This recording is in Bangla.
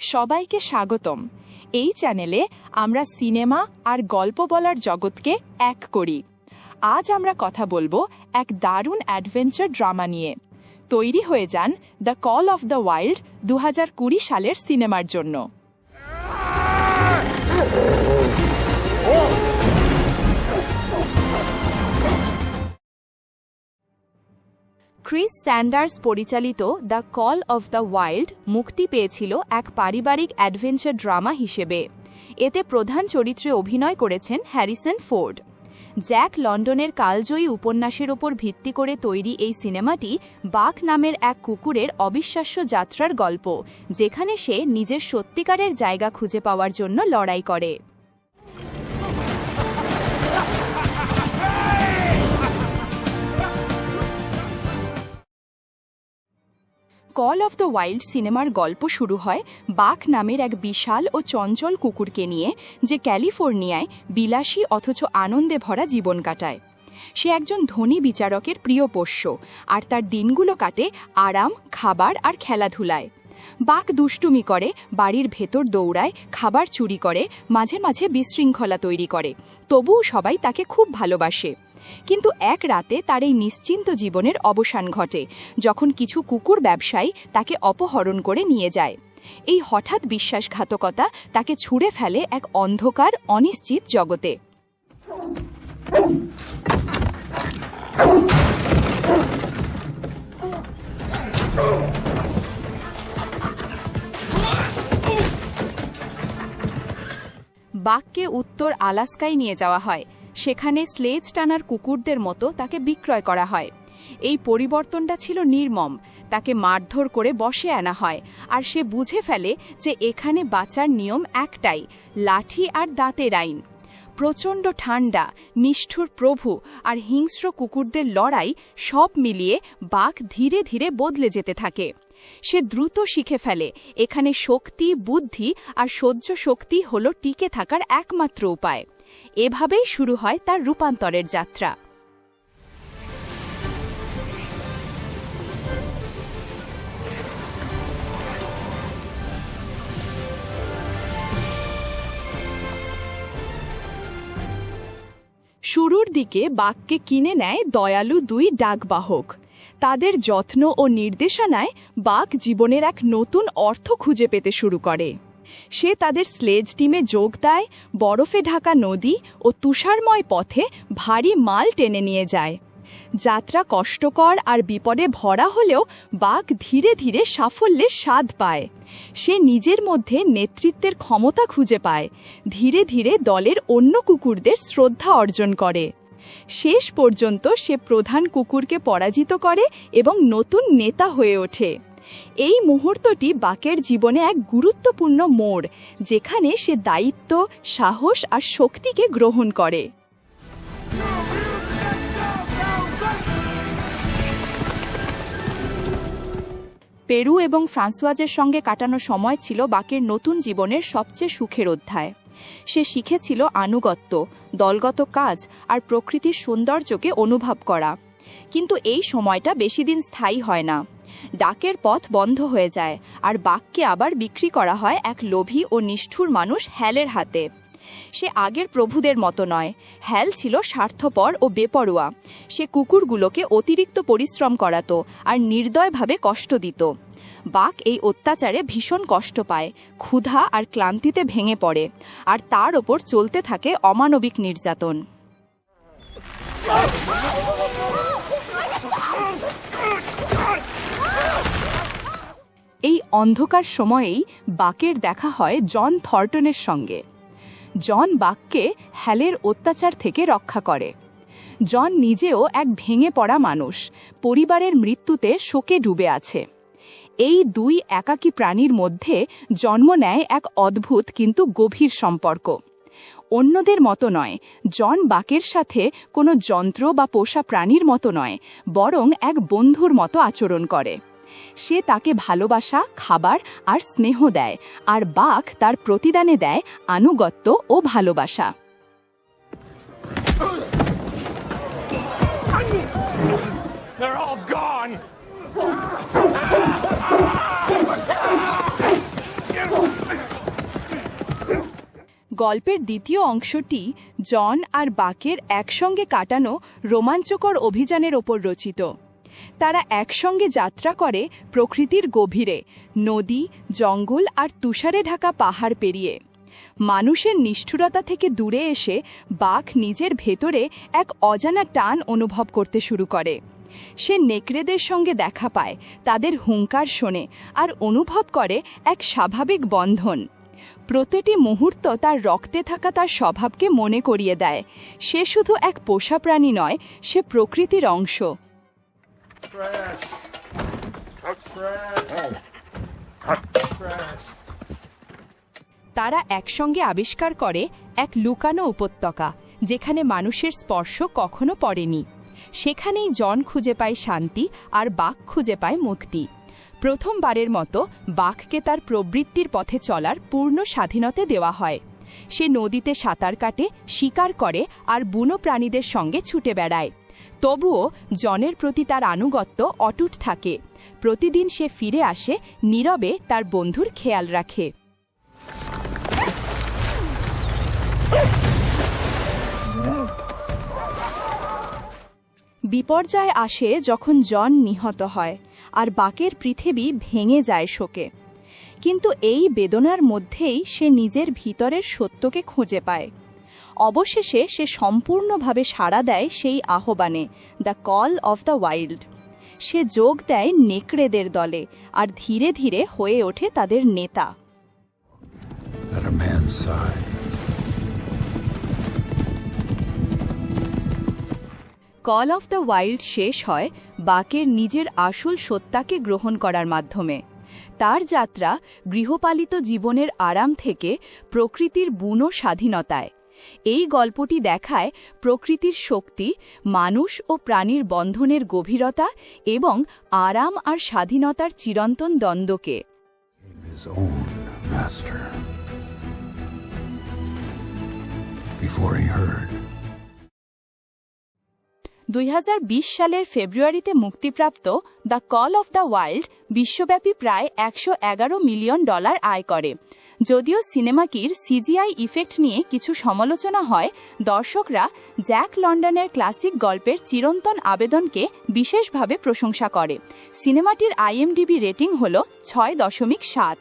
সবাইকে স্বাগতম। এই চ্যানেলে আমরা সিনেমা আর গল্প বলার জগৎকে এক করি। আজ আমরা কথা বলব এক দারুণ অ্যাডভেঞ্চার ড্রামা নিয়ে। তৈরি হয়ে যান the call of the wild দু হাজার কুড়ি সালের সিনেমার জন্য। ক্রিস স্যান্ডার্স পরিচালিত the call of the wild মুক্তি পেয়েছিল এক পারিবারিক অ্যাডভেঞ্চার ড্রামা হিসেবে। এতে প্রধান চরিত্রে অভিনয় করেছেন হ্যারিসন ফোর্ড। জ্যাক লন্ডনের কালজয়ী উপন্যাসের ওপর ভিত্তি করে তৈরি এই সিনেমাটি বাক নামের এক কুকুরের অবিশ্বাস্য যাত্রার গল্প, যেখানে সে নিজের সত্যিকারের জায়গা খুঁজে পাওয়ার জন্য লড়াই করে। কল অফ দ্য ওয়াইল্ড সিনেমার গল্প শুরু হয় বাক নামের এক বিশাল ও চঞ্চল কুকুরকে নিয়ে, যে ক্যালিফোর্নিয়ায় বিলাসী অথচ আনন্দে ভরা জীবন কাটায়। সে একজন ধনী বিচারকের প্রিয় পোষ্য, আর তার দিনগুলো কাটে আরাম, খাবার আর খেলাধুলায়। বাক দুষ্টুমি করে, বাড়ির ভেতর দৌড়ায়, খাবার চুরি করে, মাঝে মাঝে বিশৃঙ্খলা তৈরি করে। তবুও সবাই তাকে খুব ভালোবাসে। কিন্তু এক রাতে তার এই নিশ্চিন্ত জীবনের অবসান ঘটে, যখন কিছু কুকুর ব্যবসায়ী তাকে অপহরণ করে নিয়ে যায়। এই হঠাৎ বিশ্বাসঘাতকতা তাকে ছুঁড়ে ফেলে এক অন্ধকার, অনিশ্চিত জগতে। বাঘকে উত্তর আলাস্কায় নিয়ে যাওয়া হয়। সেখানে স্লেজ টানার কুকুরদের মতো তাকে বিক্রয় করা হয়। এই পরিবর্তনটা ছিল নির্মম। তাকে মারধর করে বসে আনা হয় আর সে বুঝে ফেলে যে এখানে বাঁচার নিয়ম একটাই, লাঠি আর দাঁতের আইন। প্রচণ্ড ঠান্ডা নিষ্ঠুর প্রভু আর হিংস্র কুকুরদের লড়াই সব মিলিয়ে বাঘ ধীরে ধীরে বদলে যেতে থাকে। সে দ্রুত শিখে ফেলে, এখানে শক্তি, বুদ্ধি আর সহ্য শক্তি হল টিকে থাকার একমাত্র উপায়। এভাবেই শুরু হয় তার রূপান্তরের যাত্রা। শুরুর দিকে বাঘকে কিনে নেয় দয়ালু দুই ডাকবাহক। তাদের যত্ন ও নির্দেশনায় বাঘ জীবনের এক নতুন অর্থ খুঁজে পেতে শুরু করে। সে তাদের স্লেজ টিমে যোগ দেয়, বরফে ঢাকা নদী ও তুষারময় পথে ভারী মাল টেনে নিয়ে যায়। যাত্রা কষ্টকর আর বিপদে ভরা হলেও বাঘ ধীরে ধীরে সাফল্যের স্বাদ পায়। সে নিজের মধ্যে নেতৃত্বের ক্ষমতা খুঁজে পায়, ধীরে ধীরে দলের অন্য কুকুরদের শ্রদ্ধা অর্জন করে। শেষ পর্যন্ত সে প্রধান কুকুরকে পরাজিত করে এবং নতুন নেতা হয়ে ওঠে। এই মুহূর্তটি বাকের জীবনে এক গুরুত্বপূর্ণ মোড়, যেখানে সে দায়িত্ব, সাহস আর শক্তিকে গ্রহণ করে। পেরু এবং ফ্রান্সোয়াজের সঙ্গে কাটানো সময় ছিল বাকের নতুন জীবনের সবচেয়ে সুখের অধ্যায়। সে শিখেছিল আনুগত্য, দলগত কাজ আর প্রকৃতির সৌন্দর্যকে অনুভব করা। কিন্তু এই সময়টা বেশি দিন স্থায়ী হয় না। ডাকের পথ বন্ধ হয়ে যায়, আর বাঘকে আবার বিক্রি করা হয় এক লোভী ও নিষ্ঠুর মানুষ হ্যালের হাতে। সে আগের প্রভুদের মতো নয়। হ্যাল ছিল স্বার্থপর ও বেপরোয়া। সে কুকুরগুলোকে অতিরিক্ত পরিশ্রম করাতো আর নির্দয়ভাবে কষ্ট দিত। বাঘ এই অত্যাচারে ভীষণ কষ্ট পায়, ক্ষুধা আর ক্লান্তিতে ভেঙে পড়ে, আর তার ওপর চলতে থাকে অমানবিক নির্যাতন। অন্ধকার সময়েই বাকের দেখা হয় জন থর্টনের সঙ্গে। জন বাককে হ্যালের অত্যাচার থেকে রক্ষা করে। জন নিজেও এক ভেঙে পড়া মানুষ, পরিবারের মৃত্যুতে শোকে ডুবে আছে। এই দুই একাকী প্রাণীর মধ্যে জন্ম নেয় এক অদ্ভুত কিন্তু গভীর সম্পর্ক। অন্যদের মতো নয়, জন বাকের সাথে কোনো যন্ত্র বা পোষা প্রাণীর মতো নয়, বরং এক বন্ধুর মতো আচরণ করে। সে তাকে ভালোবাসা খাবার আর স্নেহ দেয় আর বাঘ তার প্রতিদানে দেয় আনুগত্য ও ভালোবাসা They're all gone! গল্পের দ্বিতীয় অংশটি জন আর বাকের একসঙ্গে কাটানো রোমাঞ্চকর অভিযানের ওপর রচিত তারা একসঙ্গে যাত্রা করে প্রকৃতির গভীরে, নদী, জঙ্গল আর তুষারে ঢাকা পাহাড় পেরিয়ে। মানুষের নিষ্ঠুরতা থেকে দূরে এসে বাঘ নিজের ভেতরে এক অজানা টান অনুভব করতে শুরু করে। সে নেকড়েদের সঙ্গে দেখা পায়, তাদের হুঙ্কার শোনে আর অনুভব করে এক স্বাভাবিক বন্ধন। প্রতিটি মুহূর্ত তার রক্তে থাকা তার স্বভাবকে মনে করিয়ে দেয়। সে শুধু এক পোষা প্রাণী নয়, সে প্রকৃতির অংশ। Trash. Trash. Trash. তারা একসঙ্গে আবিষ্কার করে এক লুকানো উপত্যকা যেখানে মানুষের স্পর্শ কখনো পড়েনি। সেখানেই জন খুঁজে পায় শান্তি আর বাঘ খুঁজে পায় মুক্তি। প্রথমবারের মতো বাঘকে তার প্রবৃত্তির পথে চলার পূর্ণ স্বাধীনতা দেওয়া হয়। সে নদীতে সাঁতার কাটে শিকার করে আর বুনো প্রাণীদের সঙ্গে ছুটে বেড়ায়। তবুও জনের প্রতি তার আনুগত্য অটুট থাকে। প্রতিদিন সে ফিরে আসে, নীরবে তার বন্ধুর খেয়াল রাখে। বিপর্যয় আসে যখন জন নিহত হয়, আর বাকের পৃথিবী ভেঙে যায় শোকে। কিন্তু এই বেদনার মধ্যেই সে নিজের ভিতরের সত্যকে খুঁজে পায়। অবশেষে সে সম্পূর্ণভাবে সাড়া দেয় সেই আহ্বানে the call of the wild সে যোগ দেয় নেকড়েদের দলে আর ধীরে ধীরে হয়ে ওঠে তাদের নেতা. কল অফ দ্য ওয়াইল্ড শেষ হয় বাকের নিজের আসল সত্তাকে গ্রহণ করার মাধ্যমে। তার যাত্রা গৃহপালিত জীবনের আরাম থেকে প্রকৃতির বুনো স্বাধীনতায়। এই গল্পটি দেখায় প্রকৃতির শক্তি মানুষ ও প্রাণীর বন্ধনের গভীরতা এবং আরাম আর স্বাধীনতার চিরন্তন দ্বন্দ্বকে His own master. Before he heard. দুই সালের ফেব্রুয়ারিতে মুক্তিপ্রাপ্ত the call of the wild বিশ্বব্যাপী প্রায় একশো এগারো মিলিয়ন ডলার আয় করে যদিও সিনেমাটির সিজিআই ইফেক্ট নিয়ে কিছু সমালোচনা হয়, দর্শকরা জ্যাক লন্ডনের ক্লাসিক গল্পের চিরন্তন আবেদনকে বিশেষভাবে প্রশংসা করে। সিনেমাটির আইএমডিবি রেটিং হল ছয় দশমিক সাত।